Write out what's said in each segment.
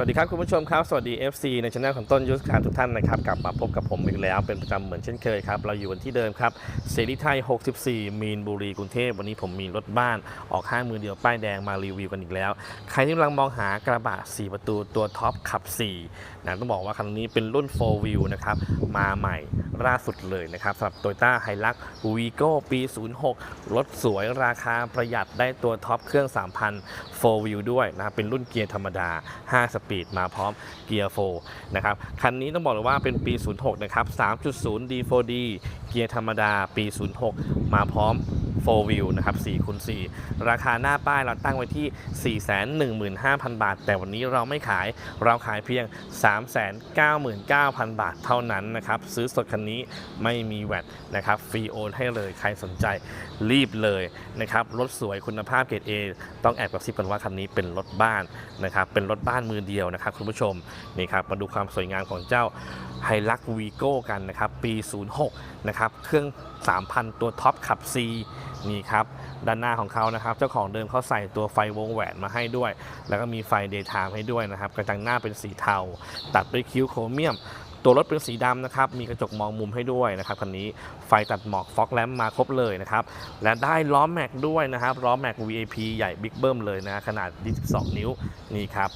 สวัสดีครับคุณผู้ชมครับ สวัสดี FC ในช่องของต้นยุทธการทุกท่านนะครับ กลับมาพบกับผมอีกแล้ว เป็นประจำเหมือนเช่นเคยครับ เราอยู่กันที่เดิมครับเสรีไทย 64 มีนบุรีกรุงเทพวันนี้ผมมีรถบ้านออกห้างมือเดียวป้ายแดงมารีวิวกันอีกแล้ว ใครที่กำลังมองหากระบะ 4 ประตูตัวท็อปขับ4นะต้องบอกว่าคันนี้เป็นรุ่น 4 Wheel นะครับมาใหม่ล่าสุดเลยนะครับสำหรับ Toyota Hilux Vigo ปี 06 รถสวยราคาประหยัดได้ตัวท็อปเครื่อง 3,000 4 Wheel ด้วยนะเป็นรุ่นเกียร์ธรรมดา 5 สปีดมาพร้อมเกียร์4นะครับ คันนี้ต้องบอกเลยว่าเป็นปี 06 นะครับ 3.0 D4D เกียร์ธรรมดาปี 06 มาพร้อม4 Wheel นะครับ4คูณ4ราคาหน้าป้ายเราตั้งไว้ที่ 415,000 บาท แต่วันนี้เราไม่ขาย เราขายเพียง 399,000 บาทเท่านั้นนะครับ ซื้อสดคันนี้ไม่มีแวตนะครับ ฟรีโอนให้เลย ใครสนใจรีบเลยนะครับ รถสวยคุณภาพเกรด A ต้องแอบกระซิบกันว่าคันนี้เป็นรถบ้านนะครับ เป็นรถบ้านมือเดียวนะครับคุณผู้ชมนี่ครับมาดูความสวยงามของเจ้าไฮลักวีโก้กันนะครับปี 06 นะครับเครื่อง 3,000 ตัวท็อปขับ C นี่ครับด้านหน้าของเขานะครับ เจ้าของเดิมเขาใส่ตัวไฟวงแหวนมาให้ด้วย แล้วก็มีไฟเดย์ไทม์ให้ด้วยนะครับกระจังหน้าเป็นสีเทา ตัดด้วยคิ้วโครเมียม ตัวรถเป็นสีดำนะครับ มีกระจกมองมุมให้ด้วยนะครับคันนี้ไฟตัดหมอกฟอกแลมมาครบเลยนะครับ และได้ล้อแม็กด้วยนะครับล้อแม็ก VAP ใหญ่บิ๊กเบิ้มเลยนะขนาด 22 นิ้วนี่ครับ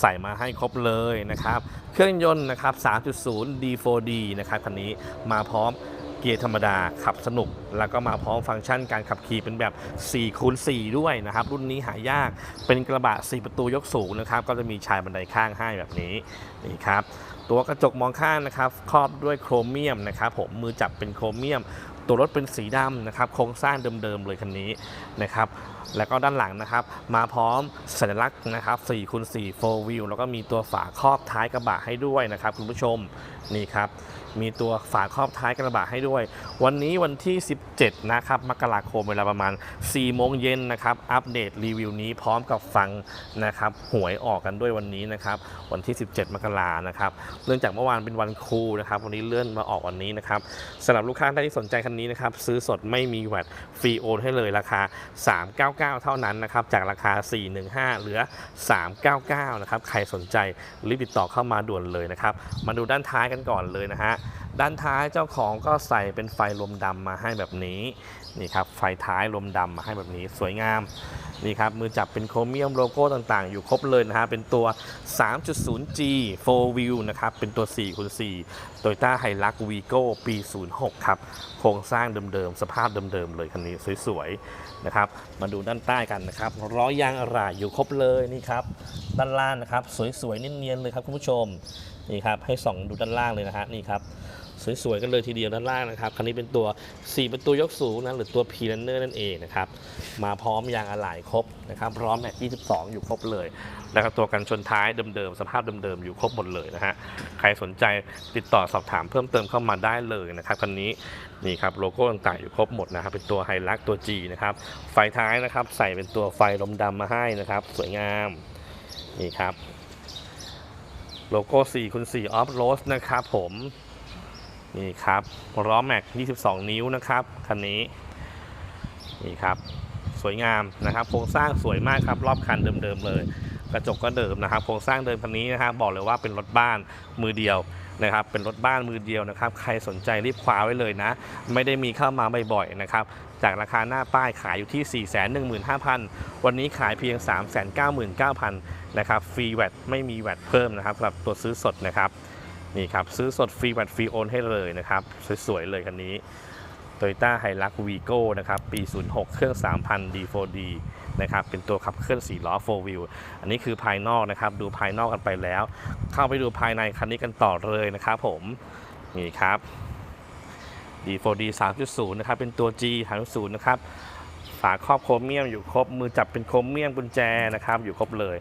ใส่มาให้ครบเลยนะครับ เครื่องยนต์นะครับ 3.0 D4D นะครับคันนี้มาพร้อมเกียร์ธรรมดาขับสนุก แล้วก็มาพร้อมฟังก์ชันการขับขี่เป็นแบบ4คูณ4ด้วยนะครับ รุ่นนี้หายากเป็นกระบะ 4 ประตูยกสูงนะครับ ก็จะมีชายบันไดข้างให้แบบนี้นี่ครับตัวกระจกมองข้างนะครับครอบด้วยโครเมียมนะครับผมมือจับเป็นโครเมียม ตัวรถเป็นสีดำนะครับ โครงสร้างเดิมๆเลยคันนี้นะครับ แล้วก็ด้านหลังนะครับ มาพร้อมสัญลักษณ์นะครับ4คูณ4 4 wheel แล้วก็มีตัวฝาครอบท้ายกระบะให้ด้วยนะครับ คุณผู้ชมนี่ครับมีตัวฝาครอบท้ายกระบะให้ด้วย วันนี้วันที่ 17 นะครับมกราคมเวลาประมาณ 4 โมงเย็นนะครับ อัปเดตรีวิวนี้พร้อมกับฟังนะครับ หวยออกกันด้วยวันนี้นะครับ วันที่ 17 มกรานะครับ เนื่องจากเมื่อวานเป็นวันครูนะครับ วันนี้เลื่อนมาออกวันนี้นะครับสำหรับลูกค้าท่านที่สนใจคันนี้นะครับ ซื้อสดไม่มีแวตฟรีโอนให้เลยราคา 3,9 399 เท่านั้นนะครับ จากราคา 415 เหลือ 399 นะครับ ใครสนใจรีบติดต่อเข้ามาด่วนเลยนะครับ มาดูด้านท้ายกันก่อนเลยนะฮะ ด้านท้ายเจ้าของก็ใส่เป็นไฟลมดำมาให้แบบนี้ นี่ครับ ไฟท้ายลมดำมาให้แบบนี้ สวยงาม นี่ครับ มือจับเป็นโครเมียมโลโก้ต่างๆ อยู่ครบเลยนะฮะ เป็นตัว 3.0G 4 Wheel นะครับ เป็นตัว4คูณ4 Toyota Hilux Vigo ปี 06 ครับ โครงสร้างเดิมๆ สภาพเดิมๆ เลยคันนี้สวยๆ นะครับ มาดูด้านใต้กันนะครับล้อยางอะไหล่อยู่ครบเลยนี่ครับ ด้านล่างนะครับ สวยๆเนียนๆเลยครับคุณผู้ชมนี่ครับให้ส่องดูด้านล่างเลยนะฮะนี่ครับสวยๆกันเลยทีเดียวด้านล่างนะครับคันนี้เป็นตัว 4 ประตูยกสูงนะหรือตัว p l a n n e r นั่นเองนะครับมาพร้อมยางอะไหล่ครบนะครับพร้อมแม็ก22 อยู่ครบเลย แล้วก็ตัวกันชนท้ายเดิมๆสภาพเดิมๆอยู่ครบหมดเลยนะฮะใครสนใจติดต่อสอบถามเพิ่มเติมเข้ามาได้เลยนะครับคันนี้นี่ครับโลโก้ต่างๆอยู่ครบหมดนะครับเป็นตัวไฮลักตัว G นะครับไฟท้ายนะครับใส่เป็นตัวไฟลมดำมาให้นะครับ สวยงามนี่ครับโลโก้4คูณ4 Off Road นะครับผมนี่ครับล้อแม็ก 22 นิ้วนะครับคันนี้นี่ครับสวยงามนะครับโครงสร้างสวยมากครับรอบคันเดิมๆเลย กระจกก็เดิมนะครับ โครงสร้างเดิมคันนี้นะครับบอกเลยว่าเป็นรถบ้านมือเดียวนะครับ เป็นรถบ้านมือเดียวนะครับ ใครสนใจรีบคว้าไว้เลยนะ ไม่ได้มีเข้ามาบ่อยๆนะครับ จากราคาหน้าป้ายขายอยู่ที่ 415,000 วันนี้ขายเพียง 399,000 นะครับ ฟรีแวตไม่มีแวตเพิ่มนะครับสำหรับตัวซื้อสดนะครับนี่ครับซื้อสดฟรีแวตฟรีโอนให้เลยนะครับ สวยๆเลยคันนี้ Toyota Hilux Vigo นะครับ ปี 06 เครื่อง 3,000 D4D นะครับเป็นตัวขับเคลื่อน4ล้อ4 wheel อันนี้คือภายนอกนะครับดูภายนอกกันไปแล้ว เข้าไปดูภายในคันนี้กันต่อเลยนะครับผมนี่ครับ D4D 3.0 นะครับ เป็นตัว G 3.0 นะครับ ฝาครอบโครเมียมอยู่ครบ มือจับเป็นโครเมียมกุญแจนะครับ อยู่ครบเลย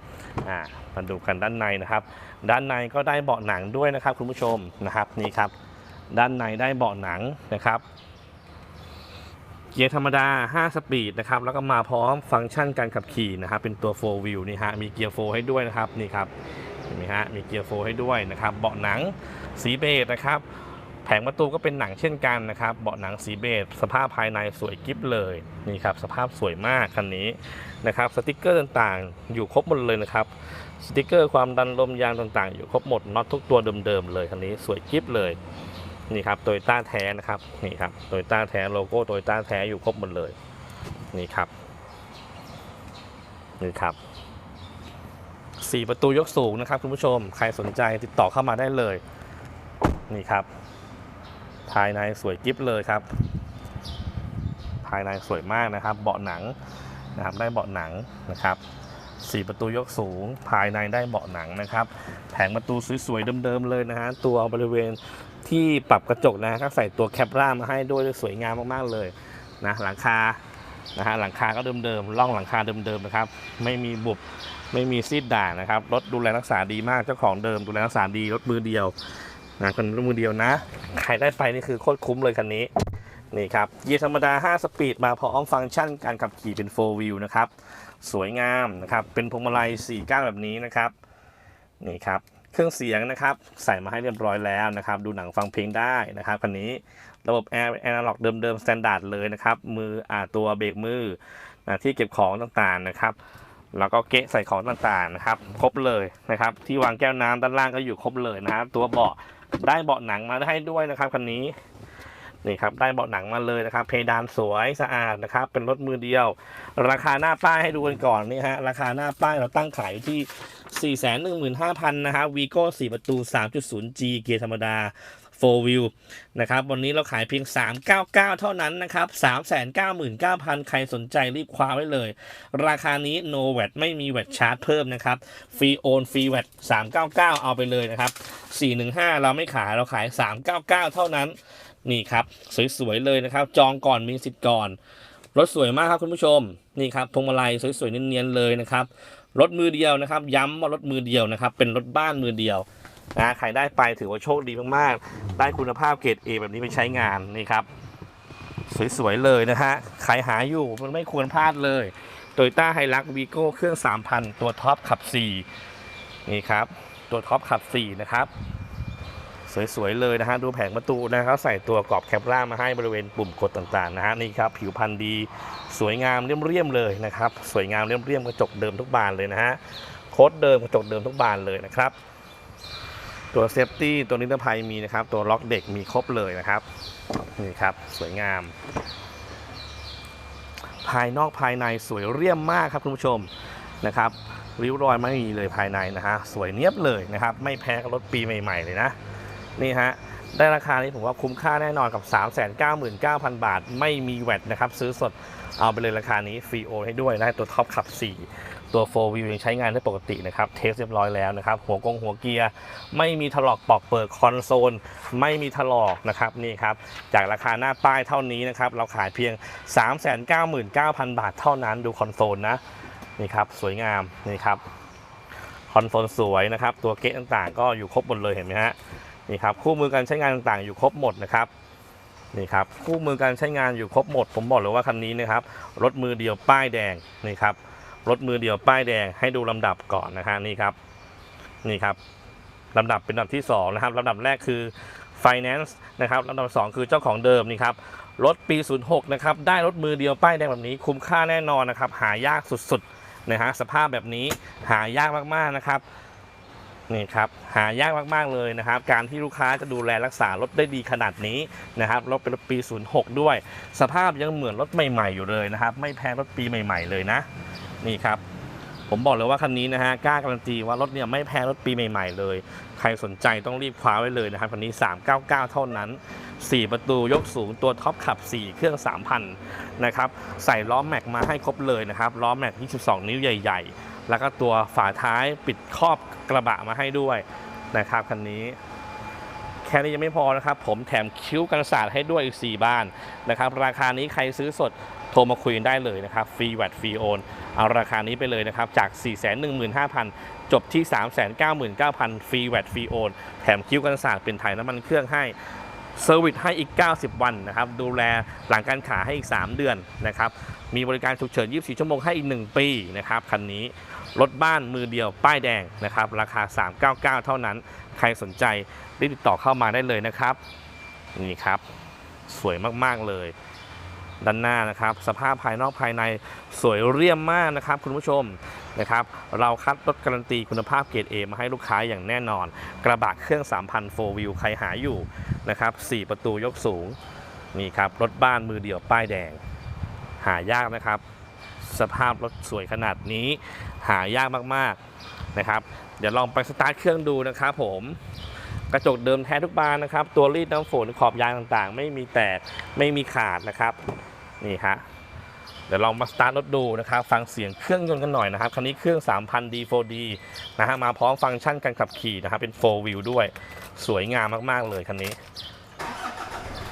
อ่า มาดูกันด้านในนะครับ ด้านในก็ได้เบาะหนังด้วยนะครับ คุณผู้ชมนะครับ นี่ครับ ด้านในได้เบาะหนังนะครับ เกียร์ธรรมดา 5 สปีดนะครับ แล้วก็มาพร้อมฟังก์ชันการขับขี่นะครับ เป็นตัว 4 wheel นี่ฮะ มีเกียร์ 4 ให้ด้วยนะครับ นี่ครับ เห็นไหมฮะ มีเกียร์ 4 ให้ด้วยนะครับ เบาะหนังสีเบจนะครับ แผงประตูก็เป็นหนังเช่นกันนะครับ เบาะหนังสีเบจสภาพภายในสวยกิ๊บเลย นี่ครับ สภาพสวยมากคันนี้นะครับ สติกเกอร์ต่างๆ อยู่ครบหมดเลยนะครับ สติกเกอร์ความดันลมยางต่างๆ อยู่ครบหมด น็อตทุกตัวเดิมๆเลยคันนี้ สวยกิ๊บเลย นี่ครับโตโยต้าแท้นะครับนี่ครับโตโยต้าแท้โลโก้โตโยต้าแท้อยู่ครบหมดเลยนี่ครับนี่ครับสี่ประตูยกสูงนะครับคุณผู้ชมใครสนใจติดต่อเข้ามาได้เลย นี่ครับ ภายในสวยกิ๊บเลยครับ ภายในสวยมากนะครับ เบาะหนังนะครับได้เบาะหนังนะครับสี่ประตูยกสูง ภายในได้เบาะหนังนะครับ แผงประตูสวยๆเดิมๆเลยนะฮะตัวบริเวณ ที่ปรับกระจกนะก็ใส่ตัวแคปร่ามาให้ด้วยสวยงามมากๆเลยนะหลังคานะฮะหลังคาก็เดิมๆร่องหลังคาเดิมๆนะครับ ไม่มีบุบไม่มีซีดด่างนะครับรถดูแลรักษาดีมากเจ้าของเดิมดูแลรักษาดีรถมือเดียวนะคนรถมือเดียวนะใครได้ไปนี่คือโคตรคุ้มเลยคันนี้นี่ครับเกียร์ธรรมดา 5 สปีดมาพร้อมฟังก์ชันการขับขี่เป็น 4 wheel นะครับ สวยงามนะครับ เป็นพวงมาลัย4ก้านแบบนี้นะครับ นี่ครับ เครื่องเสียงนะครับใส่มาให้เรียบร้อยแล้วนะครับ ดูหนังฟังเพลงได้นะครับคันนี้ระบบแอร์แอนาล็อกเดิมๆสแตนดาร์ดเลยนะครับ มืออ่าตัวเบรกมือนะที่เก็บของต่างๆนะครับ แล้วก็เกะใส่ของต่างๆนะครับ ครบเลยนะครับ ที่วางแก้วน้ำด้านล่างก็อยู่ครบเลยนะครับ ตัวเบาะได้เบาะหนังมาให้ด้วยนะครับคันนี้ นี่ครับได้เบาะหนังมาเลยนะครับ เพดานสวยสะอาดนะครับ เป็นรถมือเดียว ราคาหน้าป้ายให้ดูกันก่อนนี่ฮะราคาหน้าป้ายเราตั้งขายอยู่ที่ 415,000นะครับวีโก้4ประตู 3.0G เกียร์ธรรมดา4 wheel นะครับ วันนี้เราขายเพียง 399 เท่านั้นนะครับ 399,000 ใครสนใจรีบคว้าไว้เลย ราคานี้ no VAT ไม่มี VAT ชาร์จเพิ่มนะครับ ฟรีโอนฟรี VAT 399 เอาไปเลยนะครับ 415 เราไม่ขาย เราขาย 399 เท่านั้น นี่ครับ สวยๆเลยนะครับ จองก่อนมีสิทธิ์ก่อน รถสวยมากครับคุณผู้ชม นี่ครับพวงมาลัยสวยๆเนียนๆเลยนะครับ รถมือเดียวนะครับ ย้ำว่ารถมือเดียวนะครับ เป็นรถบ้านมือเดียวนะใครได้ไปถือว่าโชคดีมากๆ ได้คุณภาพเกรด A แบบนี้ไปใช้งานนี่ครับ สวยๆเลยนะฮะใครหาอยู่มันไม่ควรพลาดเลยโตโยต้าไฮรักวีโก้เครื่อง 3,000 ตัวท็อปขับ 4 นี่ครับ ตัวท็อปขับ 4 นะครับ สวยๆเลยนะฮะดูแผงประตูนะครับใส่ตัวกรอบแคปล่ามาให้บริเวณปุ่มกดต่างๆนะฮะนี่ครับผิวพรรณดีสวยงามเรียมๆเลยนะครับสวยงามเรียมๆกระจกเดิมทุกบานเลยนะฮะโค้ดเดิมกระจกเดิมทุกบานเลยนะครับ ตัวเซฟตี้ตัวนิรภัยมีนะครับ ตัวล็อกเด็กมีครบเลยนะครับนี่ครับสวยงาม ภายนอกภายในสวยเรียมมากครับคุณผู้ชมนะครับริ้วรอยไม่มีเลยภายในนะฮะสวยเนียบเลยนะครับ ไม่แพ้กับรถปีใหม่ ๆ เลยนะ นี่ฮะได้ราคานี้ผมว่าคุ้มค่าแน่นอนกับ 399,000 บาท ไม่มีแวตนะครับ ซื้อสดเอาไปเลยราคานี้ฟรีโอนให้ด้วยได้ตัวท็อปขับ 4 ตัว4 wheel ยังใช้งานได้ปกตินะครับ เทสเรียบร้อยแล้วนะครับ หัวกงหัวเกียร์ ไม่มีถลอกปอกเปิดคอนโซล ไม่มีถลอกนะครับ นี่ครับ จากราคาหน้าป้ายเท่านี้นะครับ เราขายเพียง 399,000 บาทเท่านั้นดูคอนโซลนะ นี่ครับ สวยงามนี่ครับคอนโซลสวยนะครับ ตัวเกะต่างๆ ก็อยู่ครบหมดเลยเห็นไหมฮะ นี่ครับคู่มือการใช้งานต่างๆ อยู่ครบหมดนะครับนี่ครับคู่มือการใช้งานอยู่ครบหมด ผมบอกเลยว่าคันนี้นะครับรถมือเดียวป้ายแดงนี่ครับรถมือเดียวป้ายแดงให้ดูลำดับก่อนนะฮะนี่ครับนี่ครับลำดับเป็นลำดับที่สองนะครับลำดับแรกคือ Finance นะครับลำดับสองคือเจ้าของเดิมนี่ครับรถปี 06 นะครับ ได้รถมือเดียวป้ายแดงแบบนี้ คุ้มค่าแน่นอนนะครับ หายากสุดๆนะฮะสภาพแบบนี้หายากมากๆนะครับ นี่ครับหายากมากๆเลยนะครับ การที่ลูกค้าจะดูแลรักษารถได้ดีขนาดนี้นะครับรถเป็นรถปี 06 ด้วย สภาพยังเหมือนรถใหม่ๆอยู่เลยนะครับ ไม่แพ้รถปีใหม่ๆเลยนะ นี่ครับ ผมบอกเลยว่าคันนี้นะฮะกล้าการันตีว่ารถเนี่ยไม่แพ้รถปีใหม่ ๆ เลย ใครสนใจต้องรีบคว้าไว้เลยนะครับคันนี้ 399 เท่านั้น 4 ประตูยกสูงตัวท็อปขับ 4 เครื่อง 3,000นะครับใส่ล้อแม็กมาให้ครบเลยนะครับล้อแม็ก22 นิ้วใหญ่ ๆ แล้วก็ตัวฝาท้ายปิดครอบ กระบะมาให้ด้วยนะครับคันนี้ แค่นี้ยังไม่พอนะครับ ผมแถมคิ้วกันศาสตร์ให้ด้วยอีก 4 บ้านนะครับราคานี้ใครซื้อสดโทรมาคุยกันได้เลยนะครับฟรีแวตฟรีโอนเอาราคานี้ไปเลยนะครับจาก 415,000 จบที่ 399,000ฟรีแวตฟรีโอนแถมคิ้วกันศาสตร์เป็นถ่ายน้ำมันเครื่องให้เซอร์วิสให้อีก 90 วันนะครับ ดูแลหลังการขายให้อีก 3 เดือนนะครับ มีบริการฉุกเฉิน 24 ชั่วโมงให้อีก 1 ปีนะครับ คันนี้ รถบ้านมือเดียวป้ายแดงนะครับ ราคา 399 เท่านั้น ใครสนใจรีบติดต่อเข้ามาได้เลยนะครับ นี่ครับ สวยมากๆเลย ด้านหน้านะครับ สภาพภายนอกภายในสวยเรียมมากนะครับ คุณผู้ชมนะครับ เราคัดรถการันตีคุณภาพเกรด A มาให้ลูกค้าอย่างแน่นอน กระบะเครื่อง 3,000 4 wheel ใครหาอยู่นะครับ 4 ประตูยกสูง นี่ครับ รถบ้านมือเดียวป้ายแดง หายากนะครับ สภาพรถสวยขนาดนี้หายากมากๆนะครับ เดี๋ยวลองไปสตาร์ทเครื่องดูนะครับผมกระจกเดิมแท้ทุกบานนะครับ ตัวรีดน้ำฝนขอบยางต่างๆ ไม่มีแตกไม่มีขาดนะครับนี่ฮะเดี๋ยวลองมาสตาร์ทรถดูนะครับ ฟังเสียงเครื่องยนต์กันหน่อยนะครับคันนี้เครื่อง 3,000 D4D นะฮะมาพร้อมฟังก์ชันการขับขี่นะครับเป็น 4 wheel ด้วย สวยงามมากๆเลยคันนี้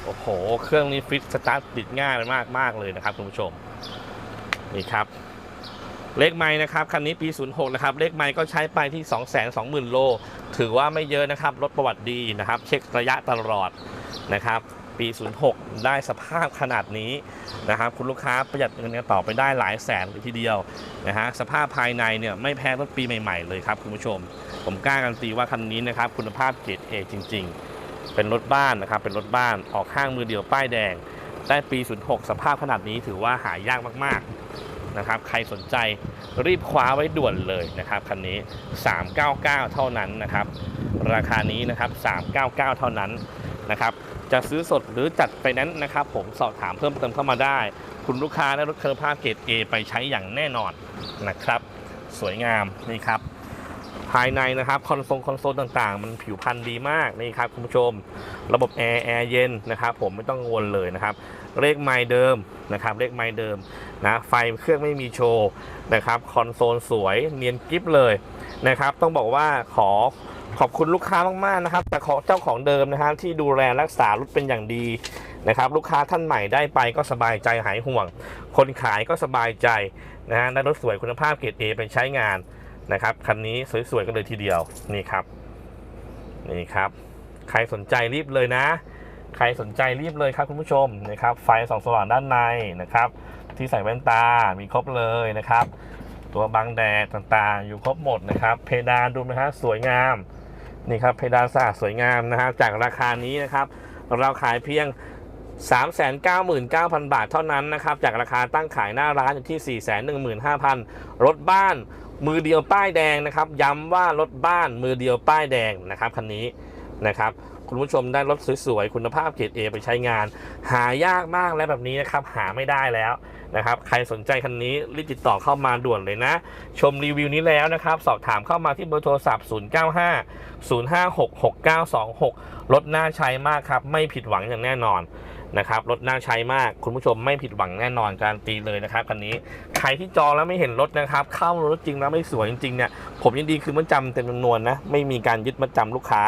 โอ้โห เครื่องนี้ฟิตสตาร์ทติดง่ายมากมากๆเลยนะครับคุณผู้ชม นี่ครับ เลขไม้นะครับคันนี้ปี 06 นะครับ เลขไม้ก็ใช้ไปที่ 220,000 โล ถือว่าไม่เยอะนะครับ รถประวัติดีนะครับ เช็คระยะตลอดนะครับ ปี 06 ได้สภาพขนาดนี้นะครับ คุณลูกค้าประหยัดเงินกันต่อไปได้หลายแสนเลยทีเดียวนะฮะ สภาพภายในเนี่ยไม่แพ้รถปีใหม่ๆ เลยครับคุณผู้ชม ผมกล้าการันตีว่าคันนี้นะครับคุณภาพเกรด A จริง ๆ เป็นรถบ้านนะครับ เป็นรถบ้าน ออกข้างมือเดียวป้ายแดง ได้ปี 06 สภาพขนาดนี้ถือว่าหายากมากๆนะครับ ใครสนใจรีบคว้าไว้ด่วนเลยนะครับคันนี้ 399 เท่านั้นนะครับ ราคานี้นะครับ 399 เท่านั้นนะครับ จะซื้อสดหรือจัดไฟแนนซ์นะครับ ผมสอบถามเพิ่มเติมเข้ามาได้ คุณลูกค้าได้รถคุณภาพเกรด A ไปใช้อย่างแน่นอนนะครับ สวยงามนี่ครับ ภายในนะครับคอนโซลคอนโซลต่างๆ มันผิวพรรณดีมากนี่ครับคุณผู้ชม ระบบแอร์แอร์เย็นนะครับผมไม่ต้องกังวลเลยนะครับเลขไมล์เดิมนะครับเลขไมล์เดิมนะไฟเครื่องไม่มีโชว์นะครับคอนโซลสวยเนียนกริฟเลยนะครับต้องบอกว่าขอขอบคุณลูกค้ามากๆนะครับ แต่ของเจ้าของเดิมนะครับที่ดูแลรักษารถเป็นอย่างดีนะครับลูกค้าท่านใหม่ได้ไปก็สบายใจหายห่วง คนขายก็สบายใจนะฮะได้รถสวยคุณภาพเกรด A ไปใช้งาน นะครับคันนี้สวยๆกันเลยทีเดียวนี่ครับนี่ครับ ใครสนใจรีบเลยนะ ใครสนใจรีบเลยครับคุณผู้ชมนะครับ ไฟส่องสว่างด้านในนะครับ ที่ใส่แว่นตา มีครบเลยนะครับ ตัวบังแดดต่างๆ อยู่ครบหมดนะครับ เพดานดูนะฮะสวยงามนี่ครับเพดานสะอาดสวยงามนะฮะจากราคานี้นะครับ เราขายเพียง 399,000 บาทเท่านั้นนะครับ จากราคาตั้งขายหน้าร้านอยู่ที่ 415,000 รถบ้านมือเดียวป้ายแดงนะครับ ย้ำว่ารถบ้านมือเดียวป้ายแดงนะครับคันนี้นะครับ คุณผู้ชมได้รถสวยๆ คุณภาพเกรด A ไปใช้งาน หายากมากและแบบนี้นะครับ หาไม่ได้แล้วนะครับ ใครสนใจคันนี้รีบติดต่อเข้ามาด่วนเลยนะ ชมรีวิวนี้แล้วนะครับ สอบถามเข้ามาที่เบอร์โทรศัพท์ 095 056 6926 รถน่าใช้มากครับ ไม่ผิดหวังอย่างแน่นอน นะครับรถน่าใช้มากคุณผู้ชมไม่ผิดหวังแน่นอนการนตีเลยนะครับคันนี้ใครที่จองแล้วไม่เห็นรถนะครับ เข้ารถจริงแล้วไม่สวยจริงๆเนี่ยผมยินดีคือมัดจำเต็มจำนวนนะไม่มีการยึดมัดจำลูกค้า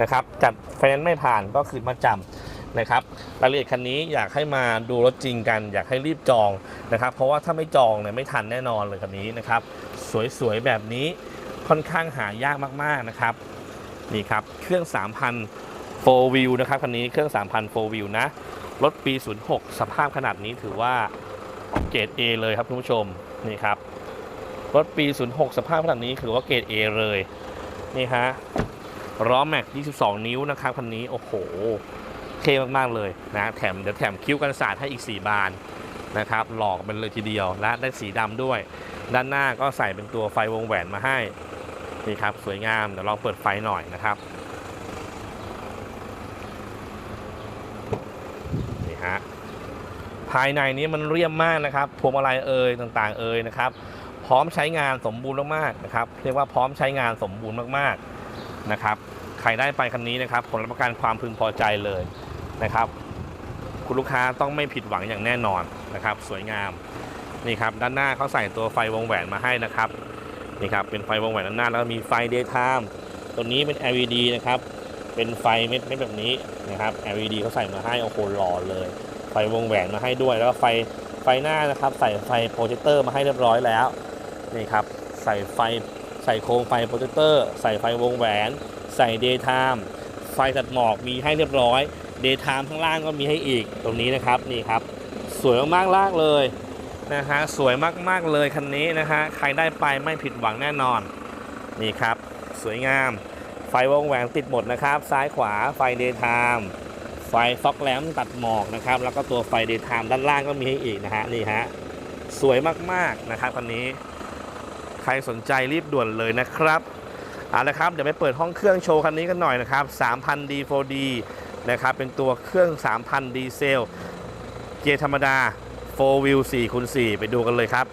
นะครับจัดไฟแนนซ์ไม่ผ่านก็คือมัดจำนะครับรายละเอียดคันนี้อยากให้มาดูรถจริงกัน อยากให้รีบจองนะครับ เพราะว่าถ้าไม่จองเนี่ยไม่ทันแน่นอนเลยคันนี้นะครับ สวยๆแบบนี้ค่อนข้างหายากมากๆนะครับนี่ครับเครื่อง 3,000 4 wheel นะครับคันนี้เครื่อง 3,000 4 wheel นะ รถปี 06 สภาพขนาดนี้ถือว่าเกรด A เลยครับคุณผู้ชมนี่ครับ รถปี 06 สภาพขนาดนี้ถือว่าเกรด A เลยนี่ฮะล้อแม็ก 22 นิ้วนะครับคันนี้โอ้โหเท่มากๆเลยนะแถมเดี๋ยวแถมคิ้วกันศาสตร์ให้อีก 4 บานนะครับหลอกมันเลยทีเดียวและได้สีดำด้วย ด้านหน้าก็ใส่เป็นตัวไฟวงแหวนมาให้นี่ครับสวยงามเดี๋ยวลองเปิดไฟหน่อยนะครับ นี่ฮะ ภายในนี้มันเรียบมากนะครับพวงมาลัยเอ่ยต่างๆ เอ่ยนะครับ พร้อมใช้งานสมบูรณ์มากๆนะครับ เรียกว่าพร้อมใช้งานสมบูรณ์มากๆนะครับ ใครได้ไปคันนี้นะครับผลรับประกันความพึงพอใจเลยนะครับ คุณลูกค้าต้องไม่ผิดหวังอย่างแน่นอนนะครับ สวยงามนี่ครับด้านหน้าเขาใส่ตัวไฟวงแหวนมาให้นะครับนี่ครับเป็นไฟวงแหวนด้านหน้าแล้วมีไฟ daytime ตัวนี้เป็น LED นะครับเป็นไฟเม็ดแบบนี้นะครับ LED เขาใส่มาให้โอ้โหหล่อเลย ฟวงแหวนมาให้ด้วย แล้วก็ไฟไฟหน้านะครับ ใส่ไฟโปรเจคเตอร์มาให้เรียบร้อยแล้วนี่ครับใส่ไฟใส่โคมไฟโปรเจคเตอร์ ใส่ไฟวงแหวน ใส่ daytime ไฟตัดหมอกมีให้เรียบร้อย daytime ข้างล่างก็มีให้อีกตรงนี้นะครับนี่ครับ สวยมากๆลากเลยนะฮะสวยมากๆเลยคันนี้นะฮะใครได้ไปไม่ผิดหวังแน่นอนนี่ครับ สวยงาม ไฟวงแหวนติดหมดนะครับ ซ้ายขวาไฟ daytime ไฟ ไฟฟอกแลมตัดหมอกนะครับ แล้วก็ตัวไฟเดย์ไทม์ด้านล่างก็มีให้อีกนะฮะนี่ฮะสวยมากๆนะครับคันนี้ ใครสนใจรีบด่วนเลยนะครับเอาละครับเดี๋ยวไปเปิดห้องเครื่องโชว์คันนี้กันหน่อยนะครับ 3,000 D4D นะครับเป็นตัวเครื่อง 3,000 ดีเซล เกียร์ธรรมดา 4 wheel 4คูณ4ไปดูกันเลยครับ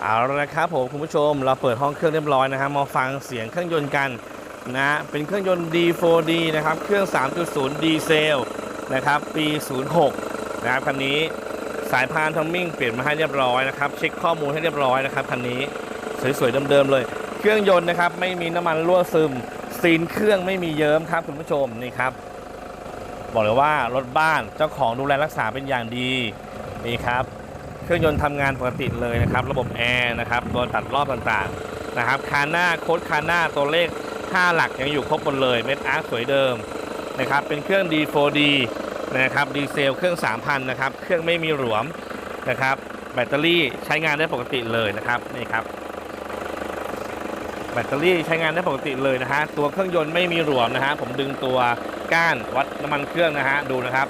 เอาละนะครับผมคุณผู้ชมเราเปิดห้องเครื่องเรียบร้อยนะครับมาฟังเสียงเครื่องยนต์กัน นะเป็นเครื่องยนต์ D4D นะครับ เครื่อง 3.0 ดีเซลนะครับ ปี 06 นะครับคันนี้สายพานทัมมิ่งเปลี่ยนมาให้เรียบร้อยนะครับ เช็คข้อมูลให้เรียบร้อยนะครับคันนี้สวยๆเดิมๆเลย เครื่องยนต์นะครับไม่มีน้ำมันรั่วซึมซีนเครื่องไม่มีเยิ้มครับคุณผู้ชมนี่ครับ บอกเลยว่ารถบ้านเจ้าของดูแลรักษาเป็นอย่างดีนี่ครับเครื่องยนต์ทำงานปกติเลยนะครับ ระบบแอร์นะครับตัวตัดรอบต่างๆนะครับคาหน้าโค้ดคาหน้าตัวเลข 5หลักยังอยู่ครบหมดเลยเม็ดอาร์คสวยเดิมนะครับเป็นเครื่อง D4D นะครับดีเซลเครื่อง 3,000 นะครับ เครื่องไม่มีหลวมนะครับ แบตเตอรี่ใช้งานได้ปกติเลยนะครับนี่ครับ แบตเตอรี่ใช้งานได้ปกติเลยนะฮะตัวเครื่องยนต์ไม่มีหลวมนะฮะผมดึงตัวก้านวัดน้ำมันเครื่องนะฮะดูนะครับ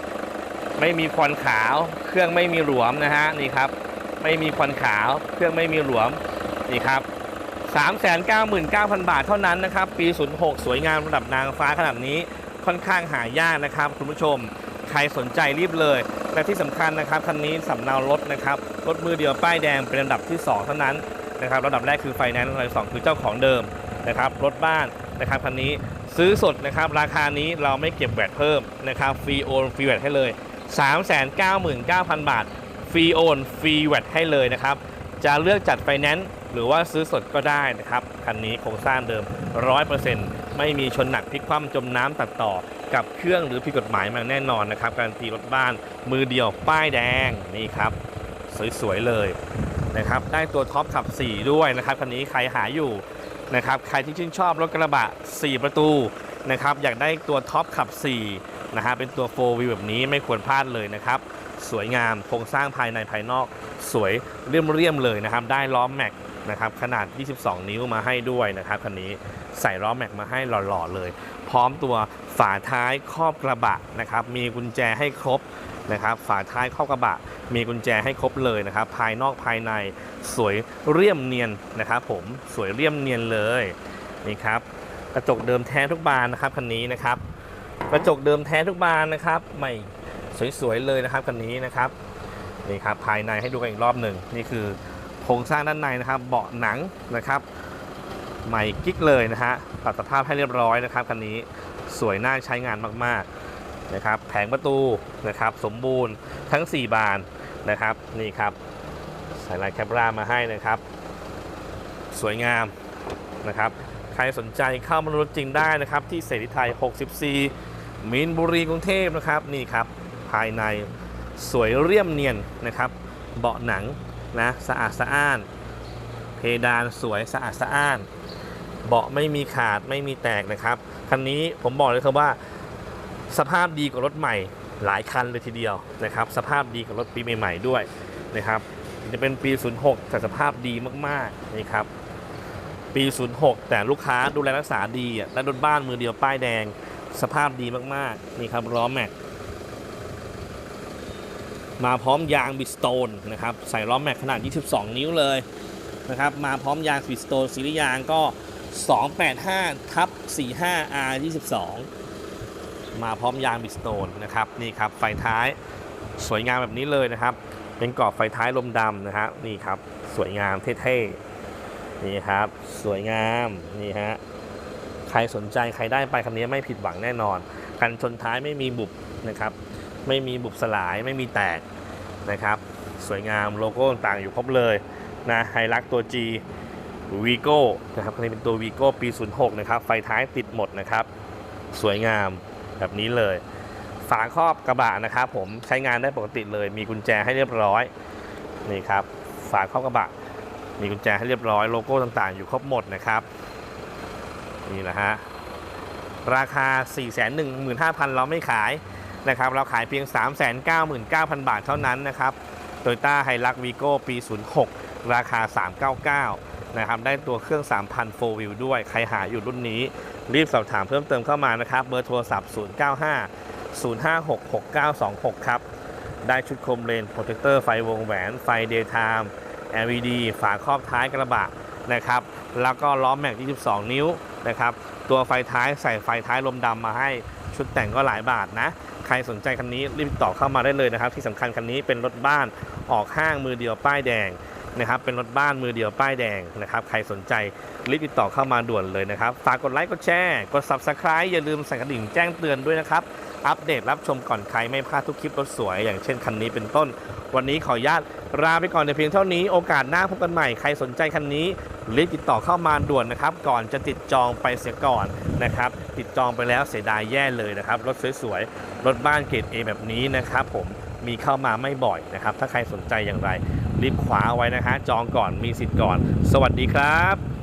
ไม่มีควันขาว เครื่องไม่มีหลวมนะฮะนี่ครับ ไม่มีควันขาว เครื่องไม่มีหลวมนี่ครับ 399,000 บาทเท่านั้นนะครับ ปี 06 สวยงามระดับนางฟ้าขนาดนี้ค่อนข้างหายากนะครับ คุณผู้ชม ใครสนใจรีบเลย และที่สำคัญนะครับคันนี้สำเนารถนะครับ รถมือเดียวป้ายแดงเป็นลำดับที่ 2 เท่านั้นนะครับระดับแรกคือไฟแนนซ์ระดับที่สองคือเจ้าของเดิมนะครับรถบ้านนะครับคันนี้ซื้อสดนะครับราคานี้เราไม่เก็บแวตเพิ่มนะครับฟรีโอนฟรีแวตให้เลย 399,000 บาทฟรีโอนฟรีแวตให้เลยนะครับจะเลือกจัดไฟแนนซ์ หรือว่าซื้อสดก็ได้นะครับคันนี้โครงสร้างเดิม 100%ไม่มีชนหนักพลิกคว่ำจมน้ำตัดต่อ กับเครื่องหรือผิดกฎหมายมาแน่นอนนะครับการันตีรถบ้านมือเดียวป้ายแดงนี่ครับสวยๆเลยนะครับได้ตัวท็อปขับ 4 ด้วยนะครับคันนี้ใครหาอยู่นะครับใครที่ชื่นชอบรถกระบะ 4 ประตูนะครับอยากได้ตัวท็อปขับ 4 นะฮะเป็นตัว4ว w แบบนี้ไม่ควรพลาดเลยนะครับ สวยงามโครงสร้างภายในภายนอก สวยเรียมๆเลยนะครับ ได้ล้อมแม็ก นะครับขนาด 22 นิ้วมาให้ด้วยนะครับคันนี้ใส่ล้อแม็กมาให้หล่อๆเลย พร้อมตัวฝาท้ายครอบกระบะนะครับมีกุญแจให้ครบนะครับฝาท้ายครอบกระบะ มีกุญแจให้ครบเลยนะครับ ภายนอกภายในสวยเรียมเนียนนะครับผมสวยเรียมเนียนเลยนี่ครับกระจกเดิมแท้ทุกบานนะครับคันนี้นะครับ กระจกเดิมแท้ทุกบานนะครับใหม่สวยๆเลยนะครับคันนี้นะครับนี่ครับภายในให้ดูกันอีกรอบหนึ่งนี่คือ โครงสร้างด้านในนะครับเบาะหนังนะครับใหม่กิ๊กเลยนะฮะปรับสภาพให้เรียบร้อยนะครับคันนี้สวยน่าใช้งานมากๆนะครับแผงประตูนะครับสมบูรณ์ทั้ง 4 บานนะครับนี่ครับใส่ลายแคปรามาให้นะครับ สวยงามนะครับใครสนใจเข้ามาดูรถจริงได้นะครับที่เสรีไทย 64มินบุรีกรุงเทพนะครับนี่ครับภายในสวยเรียมเนียนนะครับ เบาะหนัง นะสะอาดสะอ้าน เพดานสวยสะอาดสะอ้าน เบาะไม่มีขาดไม่มีแตกนะครับคันนี้ผมบอกเลยครับว่า สภาพดีกว่ารถใหม่หลายคันเลยทีเดียวนะครับ สภาพดีกว่ารถปีใหม่ๆด้วยนะครับจะเป็นปี 06 แต่สภาพดีมากๆนี่ครับปี 06 แต่ลูกค้าดูแลรักษาดีอะและรถบ้านมือเดียวป้ายแดง สภาพดีมากๆนี่ครับล้อแม็ก มาพร้อมยางบิสโตนนะครับใส่ล้อแม็กขนาด 22 นิ้วเลยนะครับมาพร้อมยางบิสโตนสียางก็ 285ทับ 45 R 22 มาพร้อมยางบิสโตนนะครับนี่ครับไฟท้ายสวยงามแบบนี้เลยนะครับ เป็นกรอบไฟท้ายลมดำนะครับนี่ครับสวยงามเท่ๆนี่ครับสวยงามนี่ฮะใครสนใจใครได้ไปคันนี้ไม่ผิดหวังแน่นอนกันชนท้ายไม่มีบุบนะครับ ไม่มีบุบสลายไม่มีแตกนะครับ สวยงามโลโก้ต่างๆอยู่ครบเลยนะไฮรักตัว G วีโก้นะครับคันนี้เป็นตัววีโก้ปี 06 นะครับ ไฟท้ายติดหมดนะครับ สวยงามแบบนี้เลย ฝาครอบกระบะนะครับ ผมใช้งานได้ปกติเลย มีกุญแจให้เรียบร้อยนี่ครับ ฝาครอบกระบะ มีกุญแจให้เรียบร้อยโลโก้ต่างๆ อยู่ครบหมดนะครับนี่แหละฮะราคา 415,000 เราไม่ขาย นะครับเราขายเพียง 399,000 บาทเท่านั้นนะครับโตโยต้าไฮรักวีโก้ปี 06 ราคา 399 นะครับ ได้ตัวเครื่อง 3,000 4 wheel ด้วย ใครหาอยู่รุ่นนี้ รีบสอบถามเพิ่มเติมเข้ามานะครับ เบอร์โทรศัพท์ 095 056 6926 ครับ ได้ชุดโคมเลน โปรเจคเตอร์ไฟวงแหวน ไฟเดย์ไทม์ LED ฝาครอบท้ายกระบะนะครับ แล้วก็ล้อแม็ก 22 นิ้วนะครับ ตัวไฟท้ายใส่ไฟท้ายลมดำมาให้ ชุดแต่งก็หลายบาทนะ ใครสนใจคันนี้รีบติดต่อเข้ามาได้เลยนะครับ ที่สำคัญคันนี้เป็นรถบ้านออกห้างมือเดียวป้ายแดงนะครับ เป็นรถบ้านมือเดียวป้ายแดงนะครับ ใครสนใจรีบติดต่อเข้ามาด่วนเลยนะครับ ฝากกดไลค์ กดแชร์ กด Subscribe อย่าลืมสั่นกระดิ่งแจ้งเตือนด้วยนะครับ อัปเดตรับชมก่อนใครไม่พลาดทุกคลิปรถสวย อย่างเช่นคันนี้เป็นต้น วันนี้ขออนุญาตลาไปก่อนในเพียงเท่านี้โอกาสหน้าพบกันใหม่ใครสนใจคันนี้รีบติดต่อเข้ามาด่วนนะครับ ก่อนจะติดจองไปเสียก่อนนะครับ ติดจองไปแล้วเสียดายแย่เลยนะครับ รถสวยๆ รถบ้านเกรด A แบบนี้นะครับผมมีเข้ามาไม่บ่อยนะครับ ถ้าใครสนใจอย่างไร รีบคว้าไว้นะฮะจองก่อนมีสิทธิ์ก่อน สวัสดีครับ